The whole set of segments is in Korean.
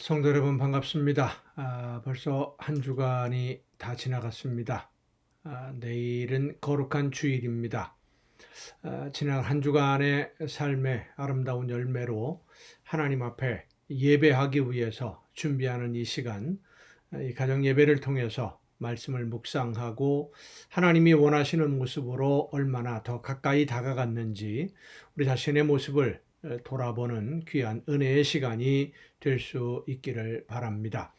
성도 여러분 반갑습니다. 아, 벌써 한 주간이 다 지나갔습니다. 아, 내일은 거룩한 주일입니다. 아, 지난 한 주간의 삶의 아름다운 열매로 하나님 앞에 예배하기 위해서 준비하는 이 시간, 아, 이 가정 예배를 통해서 말씀을 묵상하고 하나님이 원하시는 모습으로 얼마나 더 가까이 다가갔는지 우리 자신의 모습을 돌아보는 귀한 은혜의 시간이 될 수 있기를 바랍니다.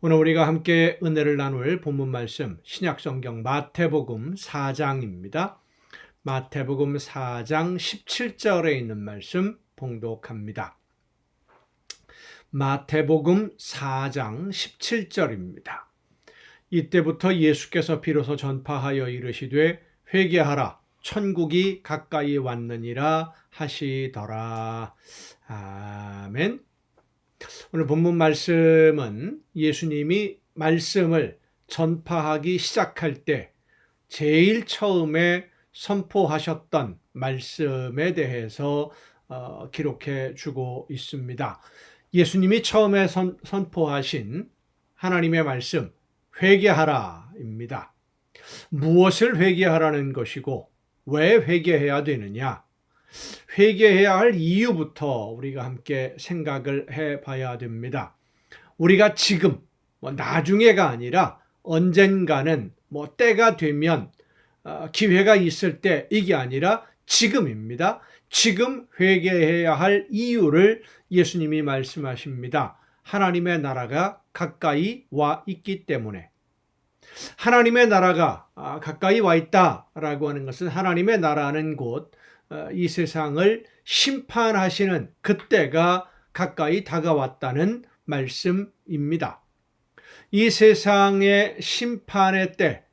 오늘 우리가 함께 은혜를 나눌 본문 말씀 신약 성경 마태복음 4장입니다. 마태복음 4장 17절에 있는 말씀 봉독합니다. 마태복음 4장 17절입니다. 이때부터 예수께서 비로소 전파하여 이르시되 회개하라 천국이 가까이 왔느니라 하시더라. 아멘. 오늘 본문 말씀은 예수님이 말씀을 전파하기 시작할 때 제일 처음에 선포하셨던 말씀에 대해서 어, 기록해 주고 있습니다. 예수님이 처음에 선, 선포하신 하나님의 말씀, 회개하라입니다. 무엇을 회개하라는 것이고, 왜 회개해야 되느냐? 회개해야 할 이유부터 우리가 함께 생각을 해 봐야 됩니다. 우리가 지금, 뭐 나중에가 아니라 언젠가는 뭐 때가 되면 어, 기회가 있을 때 이게 아니라 지금입니다. 지금 회개해야 할 이유를 예수님이 말씀하십니다. 하나님의 나라가 가까이 와 있기 때문에 하나님의 나라가 아, 가까이 와 있다라고 하는 것은 하나님의 나라는 곳 이 세상을 심판하시는 그때가 가까이 다가왔다는 말씀입니다. 이 세상의 심판의 때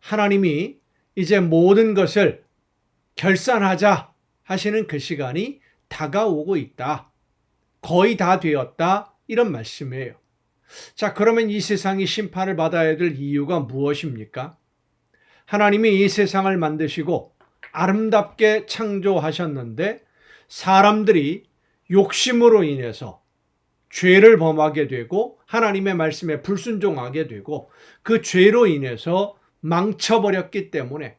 하나님이 이제 모든 것을 결산하자 하시는 그 시간이 다가오고 있다. 거의 다 되었다. 이런 말씀이에요. 자, 그러면 이 세상이 심판을 받아야 될 이유가 무엇입니까? 하나님이 이 세상을 만드시고 아름답게 창조하셨는데 사람들이 욕심으로 인해서 죄를 범하게 되고 하나님의 말씀에 불순종하게 되고 그 죄로 인해서 망쳐버렸기 때문에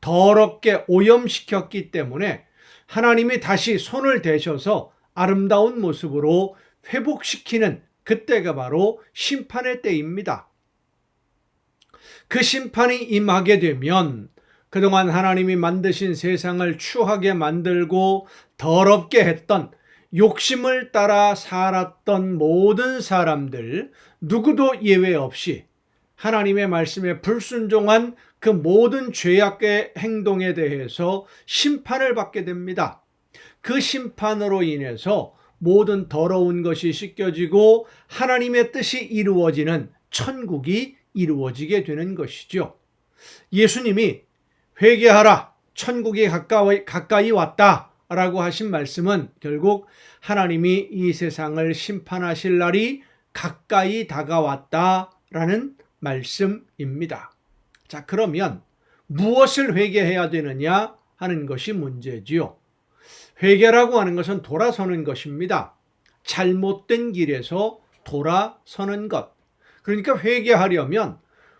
더럽게 오염시켰기 때문에 하나님이 다시 손을 대셔서 아름다운 모습으로 회복시키는 그때가 바로 심판의 때입니다. 그 심판이 임하게 되면 그동안 하나님이 만드신 세상을 추하게 만들고 더럽게 했던 욕심을 따라 살았던 모든 사람들 누구도 예외 없이 하나님의 말씀에 불순종한 그 모든 죄악의 행동에 대해서 심판을 받게 됩니다. 그 심판으로 인해서 모든 더러운 것이 씻겨지고 하나님의 뜻이 이루어지는 천국이 이루어지게 되는 것이죠. 예수님이 회개하라, 천국이 가까이, 가까이 왔다. 라고 하신 말씀은 결국 하나님이 이 세상을 심판하실 날이 가까이 다가왔다 라는 말씀입니다. 자, 그러면 무엇을 회개해야 되느냐 하는 것이 문제지요. 회개라고 하는 것은 돌아서는 것입니다. 잘못된 길에서 돌아서는 것. 그러니까 회개하려면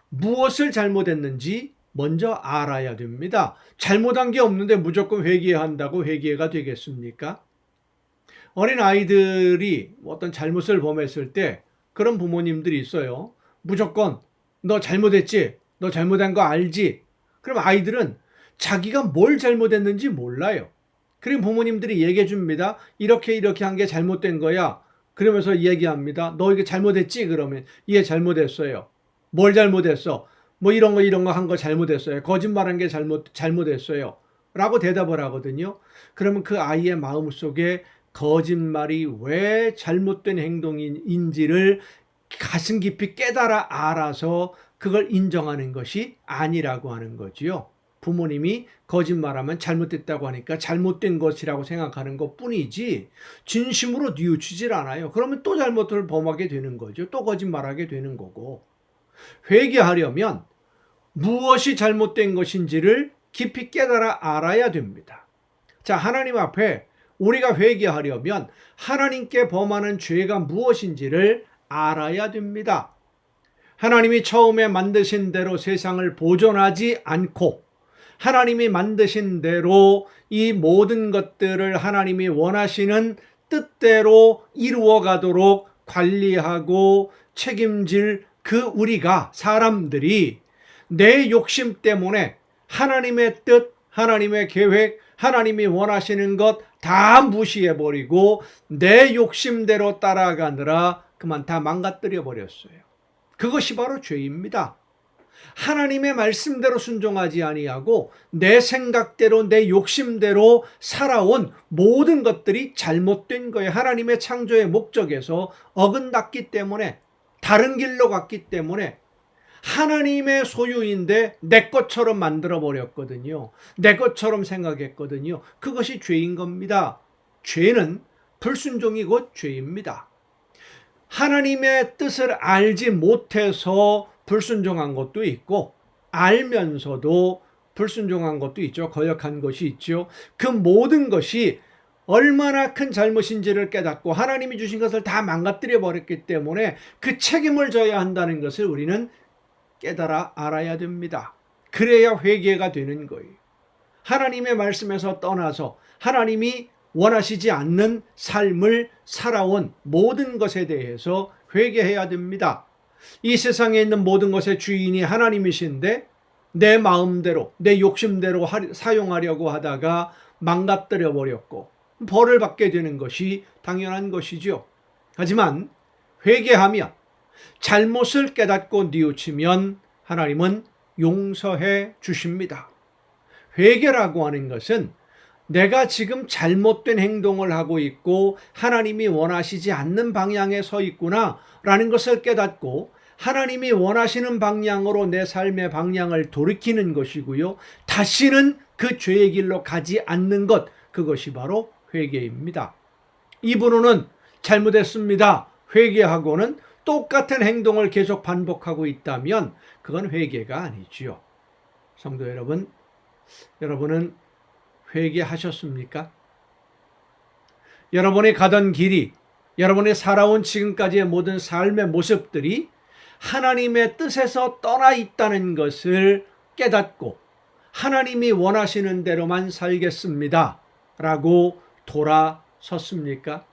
무엇을 잘못했는지 먼저 알아야 됩니다. 잘못한 게 없는데 무조건 회개해야 한다고 회개가 되겠습니까? 어린 아이들이 어떤 잘못을 범했을 때 그런 부모님들이 있어요. 무조건 너 잘못했지? 너 잘못한 거 알지? 그럼 아이들은 자기가 뭘 잘못했는지 몰라요. 그럼 부모님들이 얘기해 줍니다. 이렇게 이렇게 한 게 잘못된 거야. 그러면서 얘기합니다. 너 이게 잘못했지? 그러면 예 잘못했어요. 뭘 잘못했어? 뭐 이런 거 이런 거 한 거 잘못했어요. 거짓말한 게 잘못 잘못했어요. 라고 대답을 하거든요. 그러면 그 아이의 마음 속에 거짓말이 왜 잘못된 행동인지를 가슴 깊이 깨달아 알아서 그걸 인정하는 것이 아니라고 하는 거지요. 부모님이 거짓말하면 잘못됐다고 하니까 잘못된 것이라고 생각하는 것 뿐이지 진심으로 뉘우치질 않아요. 그러면 또 잘못을 범하게 되는 거죠. 또 거짓말하게 되는 거고. 회개하려면 무엇이 잘못된 것인지를 깊이 깨달아 알아야 됩니다. 자, 하나님 앞에 우리가 회개하려면 하나님께 범하는 죄가 무엇인지를 알아야 됩니다. 하나님이 처음에 만드신 대로 세상을 보존하지 않고 하나님이 만드신 대로 이 모든 것들을 하나님이 원하시는 뜻대로 이루어 가도록 관리하고 책임질 그 우리가 사람들이 내 욕심 때문에 하나님의 뜻, 하나님의 계획, 하나님이 원하시는 것 다 무시해버리고 내 욕심대로 따라가느라 그만 다 망가뜨려 버렸어요. 그것이 바로 죄입니다. 하나님의 말씀대로 순종하지 아니하고 내 생각대로 내 욕심대로 살아온 모든 것들이 잘못된 거예요. 하나님의 창조의 목적에서 어긋났기 때문에 다른 길로 갔기 때문에 하나님의 소유인데 내 것처럼 만들어 버렸거든요. 내 것처럼 생각했거든요. 그것이 죄인 겁니다. 죄는 불순종이 곧 죄입니다. 하나님의 뜻을 알지 못해서 불순종한 것도 있고 알면서도 불순종한 것도 있죠. 거역한 것이 있죠. 그 모든 것이 얼마나 큰 잘못인지를 깨닫고 하나님이 주신 것을 다 망가뜨려 버렸기 때문에 그 책임을 져야 한다는 것을 우리는 깨달아 알아야 됩니다. 그래야 회개가 되는 거예요. 하나님의 말씀에서 떠나서 하나님이 원하시지 않는 삶을 살아온 모든 것에 대해서 회개해야 됩니다. 이 세상에 있는 모든 것의 주인이 하나님이신데 내 마음대로 내 욕심대로 사용하려고 하다가 망가뜨려 버렸고 벌을 받게 되는 것이 당연한 것이죠. 하지만 회개하면 잘못을 깨닫고 뉘우치면 하나님은 용서해 주십니다. 회개라고 하는 것은 내가 지금 잘못된 행동을 하고 있고 하나님이 원하시지 않는 방향에 서 있구나 라는 것을 깨닫고 하나님이 원하시는 방향으로 내 삶의 방향을 돌이키는 것이고요. 다시는 그 죄의 길로 가지 않는 것, 그것이 바로 회개입니다. 이분은 잘못했습니다. 회개하고는 똑같은 행동을 계속 반복하고 있다면 그건 회개가 아니지요. 성도 여러분, 여러분은 회개하셨습니까? 여러분이 가던 길이, 여러분이 살아온 지금까지의 모든 삶의 모습들이 하나님의 뜻에서 떠나 있다는 것을 깨닫고 하나님이 원하시는 대로만 살겠습니다. 라고 돌아섰습니까?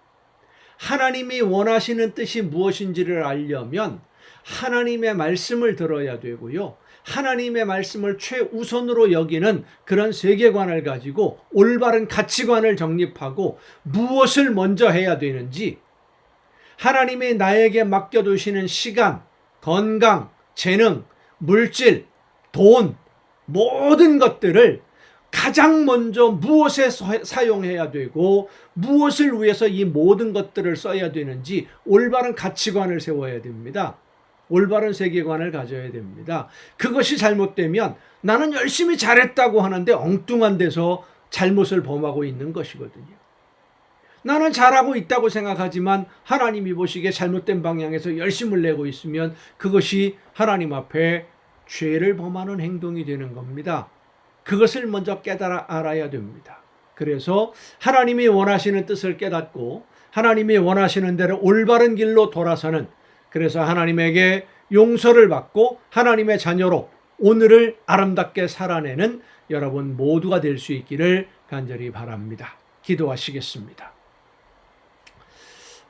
하나님이 원하시는 뜻이 무엇인지를 알려면 하나님의 말씀을 들어야 되고요. 하나님의 말씀을 최우선으로 여기는 그런 세계관을 가지고 올바른 가치관을 정립하고 무엇을 먼저 해야 되는지 하나님이 나에게 맡겨두시는 시간, 건강, 재능, 물질, 돈, 모든 것들을 가장 먼저 무엇에 사용해야 되고 무엇을 위해서 이 모든 것들을 써야 되는지 올바른 가치관을 세워야 됩니다. 올바른 세계관을 가져야 됩니다. 그것이 잘못되면 나는 열심히 잘했다고 하는데 엉뚱한 데서 잘못을 범하고 있는 것이거든요. 나는 잘하고 있다고 생각하지만 하나님이 보시기에 잘못된 방향에서 열심을 내고 있으면 그것이 하나님 앞에 죄를 범하는 행동이 되는 겁니다. 그것을 먼저 깨달아 알아야 됩니다. 그래서 하나님이 원하시는 뜻을 깨닫고 하나님이 원하시는 대로 올바른 길로 돌아서는 그래서 하나님에게 용서를 받고 하나님의 자녀로 오늘을 아름답게 살아내는 여러분 모두가 될 수 있기를 간절히 바랍니다. 기도하시겠습니다.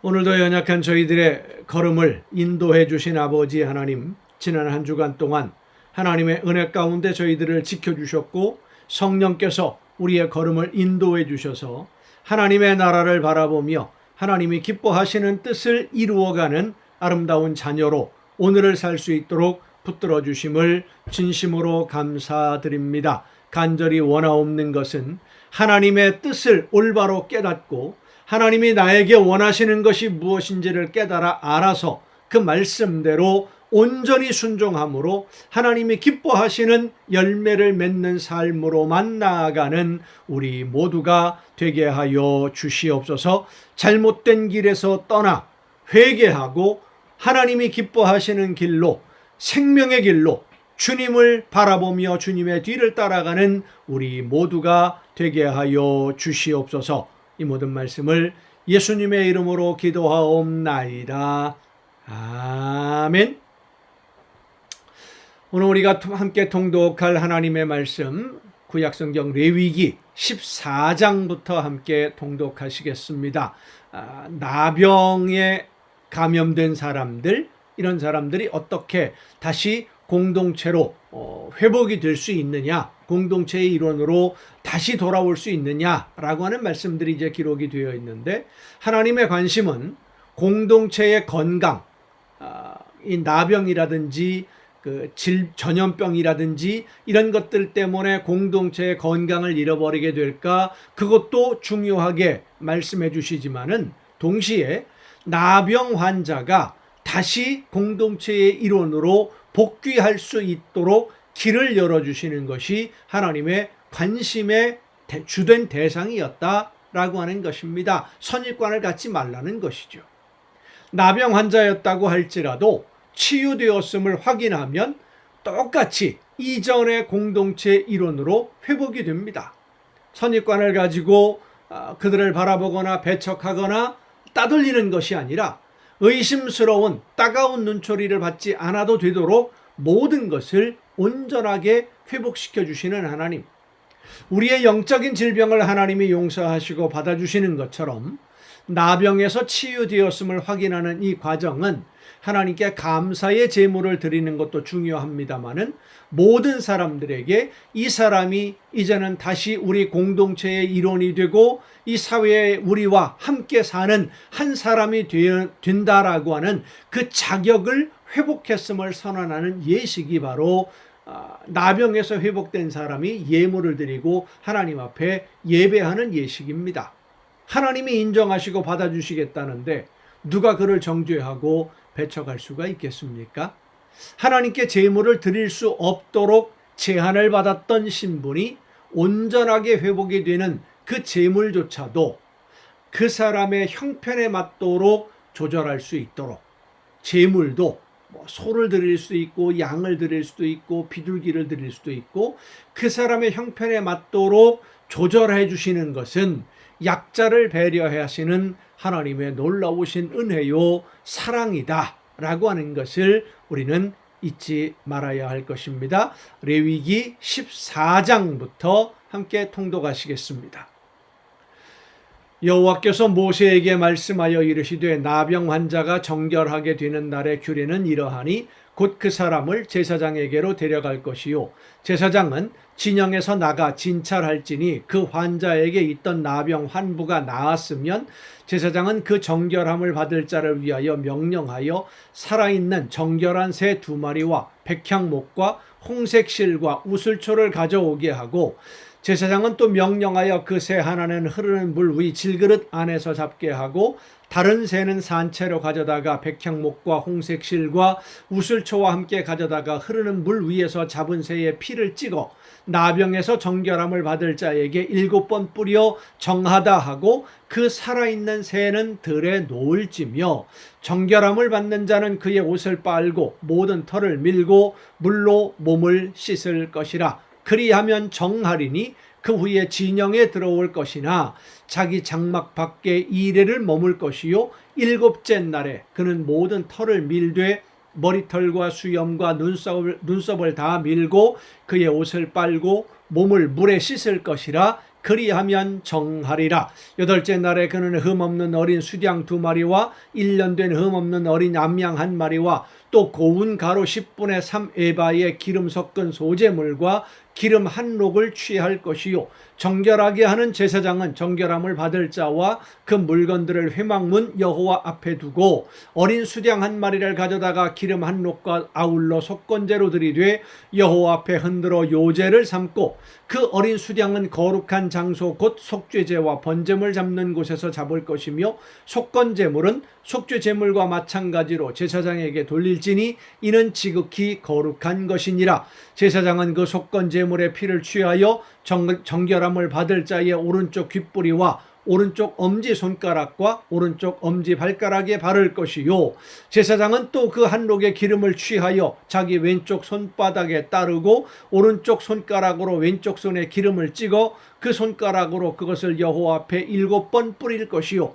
오늘도 연약한 저희들의 걸음을 인도해 주신 아버지 하나님, 지난 한 주간 동안 하나님의 은혜 가운데 저희들을 지켜주셨고 성령께서 우리의 걸음을 인도해 주셔서 하나님의 나라를 바라보며 하나님이 기뻐하시는 뜻을 이루어가는 아름다운 자녀로 오늘을 살 수 있도록 붙들어 주심을 진심으로 감사드립니다. 간절히 원하옵는 것은 하나님의 뜻을 올바로 깨닫고 하나님이 나에게 원하시는 것이 무엇인지를 깨달아 알아서 그 말씀대로 온전히 순종함으로 하나님이 기뻐하시는 열매를 맺는 삶으로만 나아가는 우리 모두가 되게 하여 주시옵소서 잘못된 길에서 떠나 회개하고 하나님이 기뻐하시는 길로 생명의 길로 주님을 바라보며 주님의 뒤를 따라가는 우리 모두가 되게 하여 주시옵소서 이 모든 말씀을 예수님의 이름으로 기도하옵나이다. 아멘. 오늘 우리가 함께 통독할 하나님의 말씀 구약성경 레위기 14장부터 함께 통독하시겠습니다. 아, 나병에 감염된 사람들 이런 사람들이 어떻게 다시 공동체로 어, 회복이 될 수 있느냐, 공동체의 일원으로 다시 돌아올 수 있느냐라고 하는 말씀들이 이제 기록이 되어 있는데 하나님의 관심은 공동체의 건강, 아, 이 나병이라든지 그 질, 전염병이라든지 이런 것들 때문에 공동체의 건강을 잃어버리게 될까 그것도 중요하게 말씀해 주시지만은 동시에 나병 환자가 다시 공동체의 일원으로 복귀할 수 있도록 길을 열어 주시는 것이 하나님의 관심의 대- 주된 대상이었다라고 하는 것입니다. 선입관을 갖지 말라는 것이죠. 나병 환자였다고 할지라도 치유되었음을 확인하면 똑같이 이전의 공동체 일원으로 회복이 됩니다. 선입관을 가지고 아, 그들을 바라보거나 배척하거나 따돌리는 것이 아니라 의심스러운 따가운 눈초리를 받지 않아도 되도록 모든 것을 온전하게 회복시켜 주시는 하나님. 우리의 영적인 질병을 하나님이 용서하시고 받아주시는 것처럼 나병에서 치유되었음을 확인하는 이 과정은 하나님께 감사의 제물을 드리는 것도 중요합니다만은 모든 사람들에게 이 사람이 이제는 다시 우리 공동체의 일원이 되고 이 사회에 우리와 함께 사는 한 사람이 되- 된다라고 하는 그 자격을 회복했음을 선언하는 예식이 바로 아, 나병에서 회복된 사람이 예물을 드리고 하나님 앞에 예배하는 예식입니다. 하나님이 인정하시고 받아주시겠다는데 누가 그를 정죄하고 배척할 수가 있겠습니까? 하나님께 제물을 드릴 수 없도록 제한을 받았던 신분이 온전하게 회복이 되는 그 제물조차도 그 사람의 형편에 맞도록 조절할 수 있도록 제물도 뭐 소를 드릴 수도 있고 양을 드릴 수도 있고 비둘기를 드릴 수도 있고 그 사람의 형편에 맞도록 조절해 주시는 것은 약자를 배려해 하시는 하나님의 놀라우신 은혜요 사랑이다 라고 하는 것을 우리는 잊지 말아야 할 것입니다. 레위기 14장부터 함께 통독하시겠습니다. 여호와께서 모세에게 말씀하여 이르시되 나병 환자가 정결하게 되는 날의 규례는 이러하니 곧 그 사람을 제사장에게로 데려갈 것이요 제사장은 진영에서 나가 진찰할지니 그 환자에게 있던 나병 환부가 나았으면 제사장은 그 정결함을 받을 자를 위하여 명령하여 살아있는 정결한 새 두 마리와 백향목과 홍색 실과 우슬초를 가져오게 하고 제사장은 또 명령하여 그 새 하나는 흐르는 물 위 질그릇 안에서 잡게 하고 다른 새는 산채로 가져다가 백향목과 홍색 실과 우슬초와 함께 가져다가 흐르는 물 위에서 잡은 새의 피를 찍어 나병에서 정결함을 받을 자에게 일곱 번 뿌려 정하다 하고 그 살아있는 새는 들에 놓을지며 정결함을 받는 자는 그의 옷을 빨고 모든 털을 밀고 물로 몸을 씻을 것이라. 그리하면 정하리니 그 후에 진영에 들어올 것이나 자기 장막 밖에 이래를 머물 것이요. 일곱째 날에 그는 모든 털을 밀되 머리털과 수염과 눈썹을, 눈썹을 다 밀고 그의 옷을 빨고 몸을 물에 씻을 것이라 그리하면 정하리라. 여덟째 날에 그는 흠없는 어린 수량 두 마리와 일년된 흠없는 어린 암양 한 마리와 또 고운 가루 10분의 3 에바의 기름 섞은 소재물과 기름 한 록을 취할 것이요. 정결하게 하는 제사장은 정결함을 받을 자와 그 물건들을 회막문 여호와 앞에 두고 어린 수량 한 마리를 가져다가 기름 한 록과 아울러 속건제로 들이되 여호와 앞에 흔들어 요제를 삼고 그 어린 수량은 거룩한 장소 곧 속죄제와 번제물 잡는 곳에서 잡을 것이며 속건제물은 속죄제물과 마찬가지로 제사장에게 돌릴 지니 이는 지극히 거룩한 것이니라. 제사장은 그 속건제물의 피를 취하여 정, 정결함을 받을 자의 오른쪽 귓뿌리와 오른쪽 엄지 손가락과 오른쪽 엄지 발가락에 바를 것이요. 제사장은 또 그 한록의 기름을 취하여 자기 왼쪽 손바닥에 따르고 오른쪽 손가락으로 왼쪽 손에 기름을 찍어 그 손가락으로 그것을 여호와 앞에 일곱 번 뿌릴 것이요.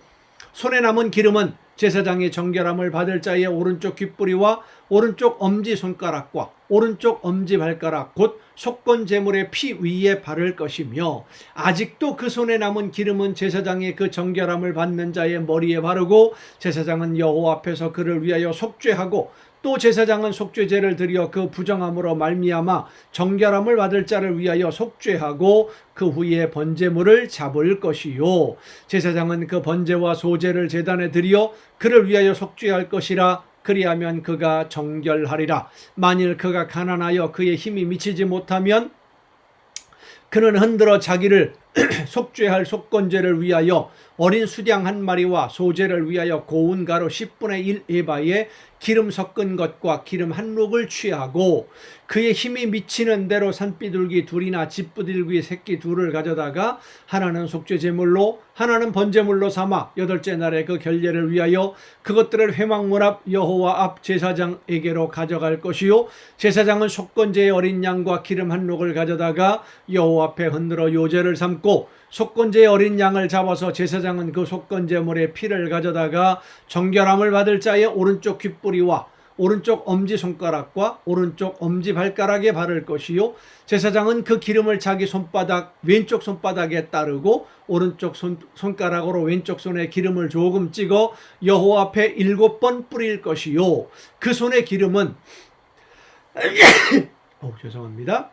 손에 남은 기름은 제사장의 정결함을 받을 자의 오른쪽 귓뿌리와 오른쪽 엄지 손가락과 오른쪽 엄지 발가락 곧 속건 제물의 피 위에 바를 것이며 아직도 그 손에 남은 기름은 제사장의 그 정결함을 받는 자의 머리에 바르고 제사장은 여호와 앞에서 그를 위하여 속죄하고 또 제사장은 속죄제를 드려 그 부정함으로 말미암아 정결함을 받을 자를 위하여 속죄하고 그 후에 번제물을 잡을 것이요. 제사장은 그 번제와 소제를 제단에 드려 그를 위하여 속죄할 것이라 그리하면 그가 정결하리라. 만일 그가 가난하여 그의 힘이 미치지 못하면 그는 흔들어 자기를 속죄할 속건제를 위하여 어린 수량 한 마리와 소제를 위하여 고운 가루 10분의 1 에바에 기름 섞은 것과 기름 한 룩을 취하고 그의 힘이 미치는 대로 산비둘기 둘이나 집부들기 새끼 둘을 가져다가 하나는 속죄 제물로 하나는 번제물로 삼아 여덟째 날에 그 결례를 위하여 그것들을 회막문 앞 여호와 앞 제사장에게로 가져갈 것이요. 제사장은 속건제의 어린 양과 기름 한 룩을 가져다가 여호와 앞에 흔들어 요제를 삼고 속건제의 어린 양을 잡아서 제사장은 그 속건제물의 피를 가져다가 정결함을 받을 자의 오른쪽 귓뿌리와 오른쪽 엄지 손가락과 오른쪽 엄지 발가락에 바를 것이요 제사장은 그 기름을 자기 손바닥 왼쪽 손바닥에 따르고 오른쪽 손, 손가락으로 왼쪽 손에 기름을 조금 찍어 여호와 앞에 일곱 번 뿌릴 것이요 그 손의 기름은 어, 죄송합니다.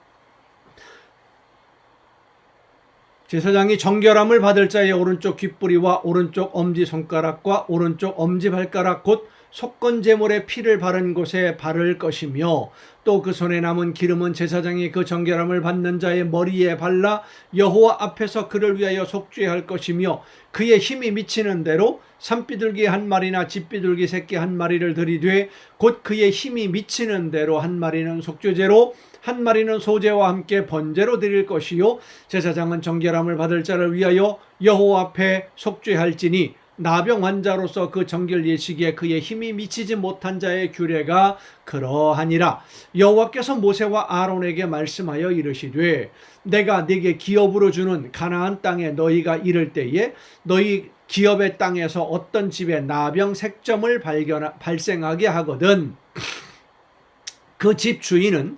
제사장이 정결함을 받을 자의 오른쪽 귓뿌리와 오른쪽 엄지 손가락과 오른쪽 엄지 발가락 곧 속건 제물의 피를 바른 곳에 바를 것이며 또 그 손에 남은 기름은 제사장이 그 정결함을 받는 자의 머리에 발라 여호와 앞에서 그를 위하여 속죄할 것이며 그의 힘이 미치는 대로 산비둘기 한 마리나 집비둘기 새끼 한 마리를 들이되 곧 그의 힘이 미치는 대로 한 마리는 속죄제로 한 마리는 소제와 함께 번제로 드릴 것이요. 제사장은 정결함을 받을 자를 위하여 여호와 앞에 속죄할지니 나병 환자로서 그 정결 예식에 그의 힘이 미치지 못한 자의 규례가 그러하니라. 여호와께서 모세와 아론에게 말씀하여 이르시되 내가 네게 기업으로 주는 가나안 땅에 너희가 이를 때에 너희 기업의 땅에서 어떤 집에 나병 색점을 발견 발생하게 하거든. 그 집 주인은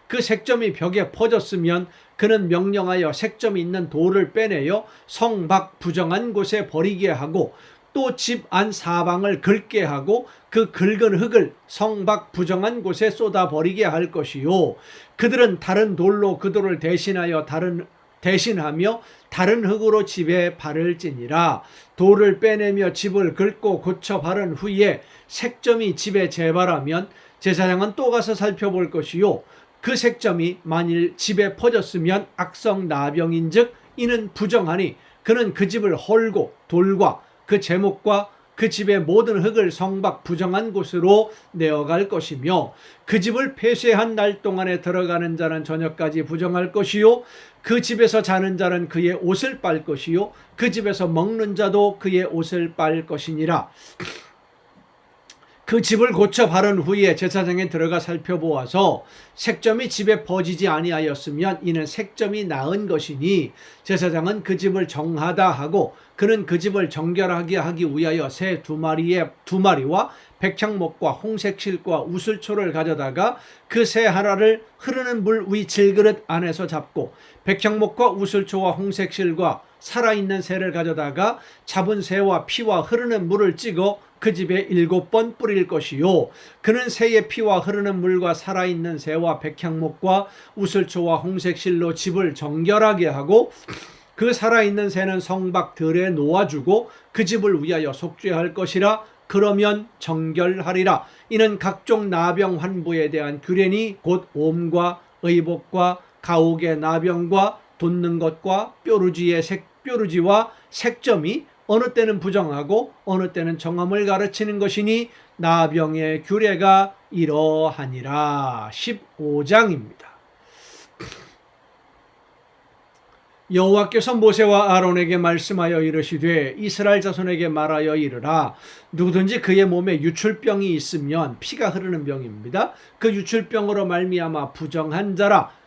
그 색점이 벽에 퍼졌으면 그는 명령하여 색점이 있는 돌을 빼내어 성 밖 부정한 곳에 버리게 하고 또 집 안 사방을 긁게 하고 그 긁은 흙을 성 밖 부정한 곳에 쏟아 버리게 할 것이요. 그들은 다른 돌로 그 돌을 대신하여 다른 대신하며 다른 흙으로 집에 바를지니라. 돌을 빼내며 집을 긁고 고쳐 바른 후에 색점이 집에 재발하면 제사장은 또 가서 살펴볼 것이요 그 색점이 만일 집에 퍼졌으면 악성 나병인즉 이는 부정하니 그는 그 집을 헐고 돌과 그 제목과 그 집의 모든 흙을 성박 부정한 곳으로 내어갈 것이며 그 집을 폐쇄한 날 동안에 들어가는 자는 저녁까지 부정할 것이요 그 집에서 자는 자는 그의 옷을 빨 것이요 그 집에서 먹는 자도 그의 옷을 빨 것이니라 그 집을 고쳐 바른 후에 제사장에 들어가 살펴보아서 색점이 집에 퍼지지 아니하였으면 이는 색점이 나은 것이니 제사장은 그 집을 정하다 하고 그는 그 집을 정결하게 하기 위하여 새 두 마리의 두 마리와 백향목과 홍색실과 우슬초를 가져다가 그 새 하나를 흐르는 물 위 질그릇 안에서 잡고 백향목과 우슬초와 홍색실과 살아있는 새를 가져다가 잡은 새와 피와 흐르는 물을 찍어 그 집에 일곱 번 뿌릴 것이요. 그는 새의 피와 흐르는 물과 살아있는 새와 백향목과 우슬초와 홍색실로 집을 정결하게 하고 그 살아있는 새는 성박 들에 놓아주고 그 집을 위하여 속죄할 것이라 그러면 정결하리라 이는 각종 나병 환부에 대한 규례니 곧 옴과 의복과 가옥의 나병과 돋는 것과 뾰루지의 색 뾰루지와 색점이 어느 때는 부정하고 어느 때는 정함을 가르치는 것이니 나병의 규례가 이러하니라 15장입니다. 여호와께서 모세와 아론에게 말씀하여 이르시되 이스라엘 자손에게 말하여 이르라 누구든지 그의 몸에 유출병이 있으면 피가 흐르는 병입니다. 그 유출병으로 말미암아 부정한 자라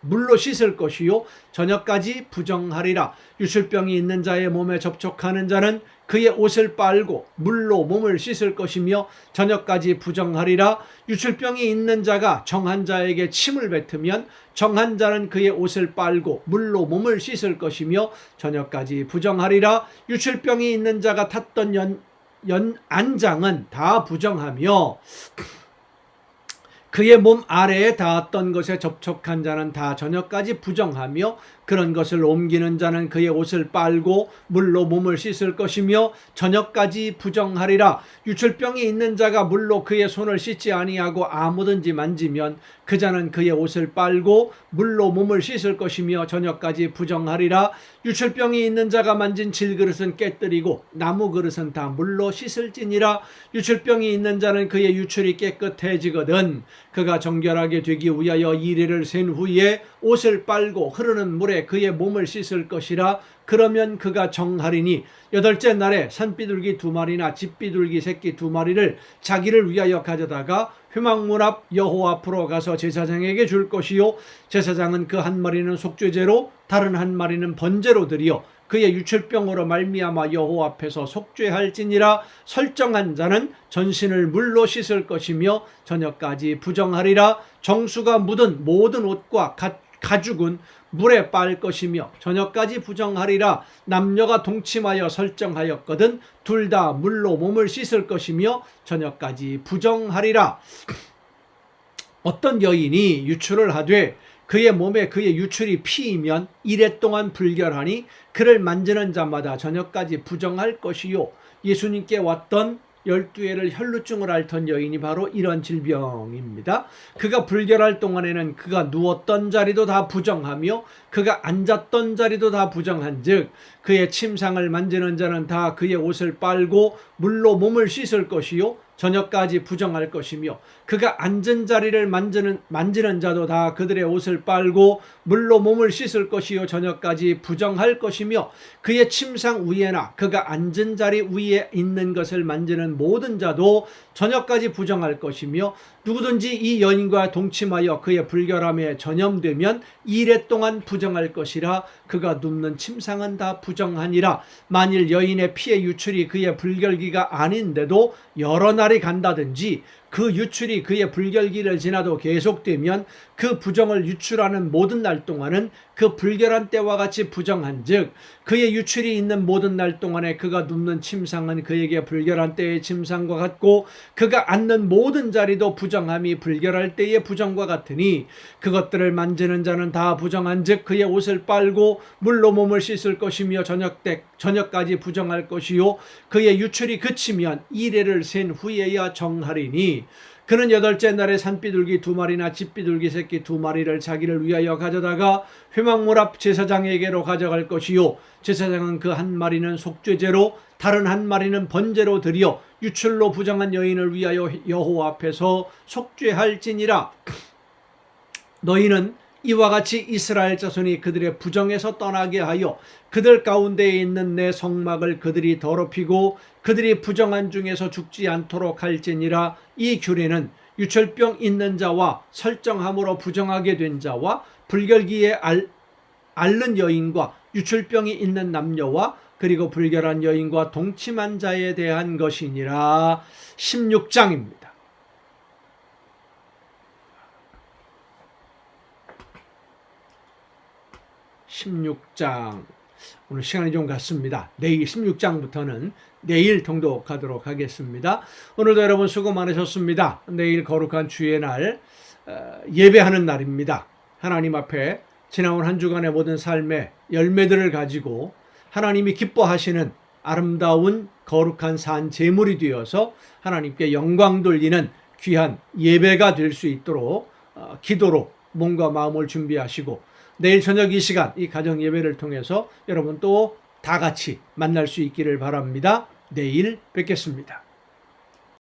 물로 씻을 것이요 저녁까지 부정하리라. 유출병이 있는 자의 몸에 접촉하는 자는 그의 옷을 빨고 물로 몸을 씻을 것이며 저녁까지 부정하리라. 유출병이 있는 자가 정한 자에게 침을 뱉으면 정한 자는 그의 옷을 빨고 물로 몸을 씻을 것이며 저녁까지 부정하리라. 유출병이 있는 자가 탔던 연, 연 안장은 다 부정하며 그의 몸 아래에 닿았던 것에 접촉한 자는 다 저녁까지 부정하며 그런 것을 옮기는 자는 그의 옷을 빨고 물로 몸을 씻을 것이며 저녁까지 부정하리라. 유출병이 있는 자가 물로 그의 손을 씻지 아니하고 아무든지 만지면 그 자는 그의 옷을 빨고 물로 몸을 씻을 것이며 저녁까지 부정하리라. 유출병이 있는 자가 만진 질그릇은 깨뜨리고 나무 그릇은 다 물로 씻을지니라. 유출병이 있는 자는 그의 유출이 깨끗해지거든 그가 정결하게 되기 위하여 이래를 센 후에 옷을 빨고 흐르는 물에 그의 몸을 씻을 것이라 그러면 그가 정하리니 여덟째 날에 산비둘기 두 마리나 집비둘기 새끼 두 마리를 자기를 위하여 가져다가 회막문 앞 여호 앞으로 가서 제사장에게 줄 것이요. 제사장은 그 한 마리는 속죄제로 다른 한 마리는 번제로 드리어 그의 유출병으로 말미암아 여호 앞에서 속죄할지니라. 설정한 자는 전신을 물로 씻을 것이며 저녁까지 부정하리라. 정수가 묻은 모든 옷과 가, 가죽은 물에 빨 것이며 저녁까지 부정하리라. 남녀가 동침하여 설정하였거든 둘 다 물로 몸을 씻을 것이며 저녁까지 부정하리라. 어떤 여인이 유출을 하되 그의 몸에 그의 유출이 피이면 이래 동안 불결하니 그를 만지는 자마다 저녁까지 부정할 것이요. 예수님께 왔던 열두 해를 혈루증을 앓던 여인이 바로 이런 질병입니다. 그가 불결할 동안에는 그가 누웠던 자리도 다 부정하며 그가 앉았던 자리도 다 부정한즉 그의 침상을 만지는 자는 다 그의 옷을 빨고 물로 몸을 씻을 것이요 저녁까지 부정할 것이며 그가 앉은 자리를 만지는 만지는 자도 다 그들의 옷을 빨고 물로 몸을 씻을 것이요 저녁까지 부정할 것이며 그의 침상 위에나 그가 앉은 자리 위에 있는 것을 만지는 모든 자도 저녁까지 부정할 것이며 누구든지 이 여인과 동침하여 그의 불결함에 전염되면 이래 동안 부정할 것이라 그가 눕는 침상은 다 부정하니라. 만일 여인의 피의 유출이 그의 불결기가 아닌데도 여러 날이 간다든지 그 유출이 그의 불결기를 지나도 계속되면 그 부정을 유출하는 모든 날 동안은 그 불결한 때와 같이 부정한 즉 그의 유출이 있는 모든 날 동안에 그가 눕는 침상은 그에게 불결한 때의 침상과 같고 그가 앉는 모든 자리도 부정함이 불결할 때의 부정과 같으니 그것들을 만지는 자는 다 부정한 즉 그의 옷을 빨고 물로 몸을 씻을 것이며 저녁 때 저녁까지 부정할 것이요 그의 유출이 그치면 이래를 센 후에야 정하리니 그는 여덟째 날에 산비둘기 두 마리나 집비둘기 새끼 두 마리를 자기를 위하여 가져다가 회막문 앞 제사장에게로 가져갈 것이요. 제사장은 그 한 마리는 속죄제로 다른 한 마리는 번제로 드리어 유출로 부정한 여인을 위하여 여호와 앞에서 속죄할지니라. 너희는 이와 같이 이스라엘 자손이 그들의 부정에서 떠나게 하여 그들 가운데에 있는 내 성막을 그들이 더럽히고 그들이 부정한 중에서 죽지 않도록 할지니라. 이 규례는 유철병 있는 자와 설정함으로 부정하게 된 자와 불결기에 알, 앓는 여인과 유출병이 있는 남녀와 그리고 불결한 여인과 동침한 자에 대한 것이니라. 16장입니다. 십육 장 오늘 시간이 좀 갔습니다. 내일 16장부터는 내일 통독하도록 하겠습니다. 오늘도 여러분 수고 많으셨습니다. 내일 거룩한 주의 날 어, 예배하는 날입니다. 하나님 앞에 지나온 한 주간의 모든 삶의 열매들을 가지고 하나님이 기뻐하시는 아름다운 거룩한 산 제물이 되어서 하나님께 영광 돌리는 귀한 예배가 될 수 있도록 어, 기도로 몸과 마음을 준비하시고 내일 저녁 이 시간 이 가정 예배를 통해서 여러분 또 다 같이 만날 수 있기를 바랍니다. 내일 뵙겠습니다.